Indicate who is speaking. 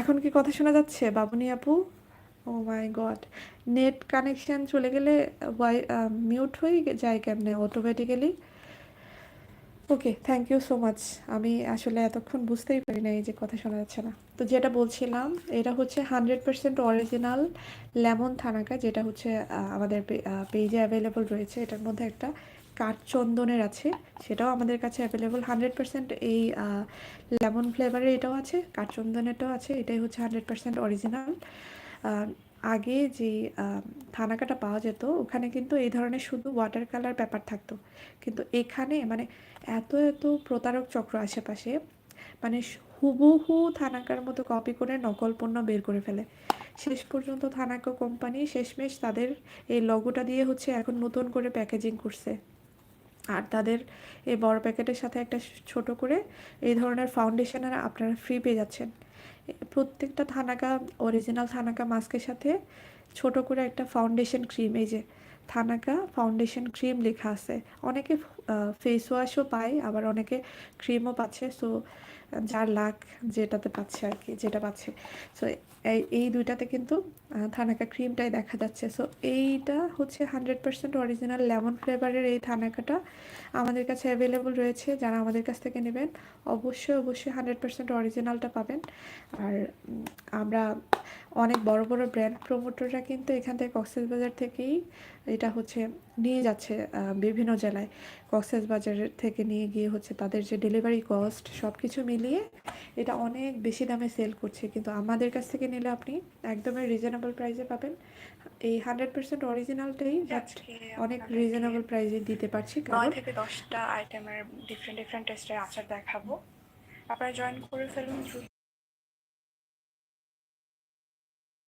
Speaker 1: এখন কি কথা শোনা যাচ্ছে? বাবুনি আপু? Oh my god net connection চলে গেলে ওয়াই মিউট হয়ে যায় কেমনে automatically okay thank you so much আমি আসলে এতক্ষণ বুঝতেই পারি না এই যে কথা শোনা যাচ্ছে না। তো যেটা বলছিলাম, এটা হচ্ছে হান্ড্রেড পার্সেন্ট অরিজিনাল লেমন থানাকা, যেটা হচ্ছে আমাদের পেজে অ্যাভেলেবল রয়েছে। এটার মধ্যে একটা কাঠচন্দনের আছে, সেটাও আমাদের কাছে অ্যাভেলেবল হান্ড্রেড পার্সেন্ট এই লেমন ফ্লেভারের এটাও আছে, কাঠচন্দনেরটাও আছে, এটাই হচ্ছে হান্ড্রেড পার্সেন্ট অরিজিনাল আগে যে থানাকাটা পাওয়া যেত, ওখানে কিন্তু এই ধরনের শুধু ওয়াটার কালার ব্যাপার থাকতো। কিন্তু এখানে মানে এত এত প্রতারক চক্র আশেপাশে মানে হুবহু থানাকার মতো কপি করে নকল পণ্য বের করে ফেলে। শেষ পর্যন্ত থানাকা কোম্পানি শেষমেশ তাদের এই লগোটা দিয়ে হচ্ছে এখন নতুন করে প্যাকেজিং করছে। আর তাদের এই বড় প্যাকেটের সাথে একটা ছোট করে এই ধরনের ফাউন্ডেশনের আপনারা ফ্রি পেয়ে যাচ্ছেন। প্রত্যেকটা থানাকা অরিজিনাল থানাকা মাস্কের সাথে ছোট করে একটা ফাউন্ডেশন ক্রিম এই যে থানাকা ফাউন্ডেশন ক্রিম লেখা আছে। অনেকে ফেস ওয়াশও পায়, আবার অনেকে ক্রিমও পাচ্ছে। সো যার লাক যেটাতে পাচ্ছে আর কি, যেটা পাচ্ছে। সো এই এই দুইটাতে কিন্তু থানাকা ক্রিমটাই দেখা যাচ্ছে। সো এইটা হচ্ছে হান্ড্রেড পার্সেন্ট অরিজিনাল লেমন ফ্লেভারের এই থানাকাটা আমাদের কাছে অ্যাভেলেবল রয়েছে। যারা আমাদের কাছ থেকে নেবেন, অবশ্যই অবশ্যই হান্ড্রেড পার্সেন্ট অরিজিনালটা পাবেন। আর আমরা অনেক বড় বড় ব্র্যান্ড প্রমোটররা কিন্তু এখান থেকে কক্সবাজার থেকেই এটা হচ্ছে নিয়ে যাচ্ছে বিভিন্ন জেলায়। কক্সেস কক্সবাজারের থেকে নিয়ে গিয়ে হচ্ছে তাদের যে ডেলিভারি কস্ট সব কিছু মিলিয়ে এটা অনেক বেশি দামে সেল করছে। কিন্তু আমাদের কাছ থেকে নিলে আপনি একদমই রিজনেবল প্রাইসে পাবেন। এই হান্ড্রেড পার্সেন্ট অরিজিনালটাই
Speaker 2: আজকে
Speaker 1: অনেক রিজনেবল প্রাইসে দিতে পারছি। কারণ
Speaker 2: থেকে দশটা আইটেমের ডিফারেন্ট ডিফারেন্ট টেস্টের আচার দেখাবো। আপনারা জয়েন করে ফেলুন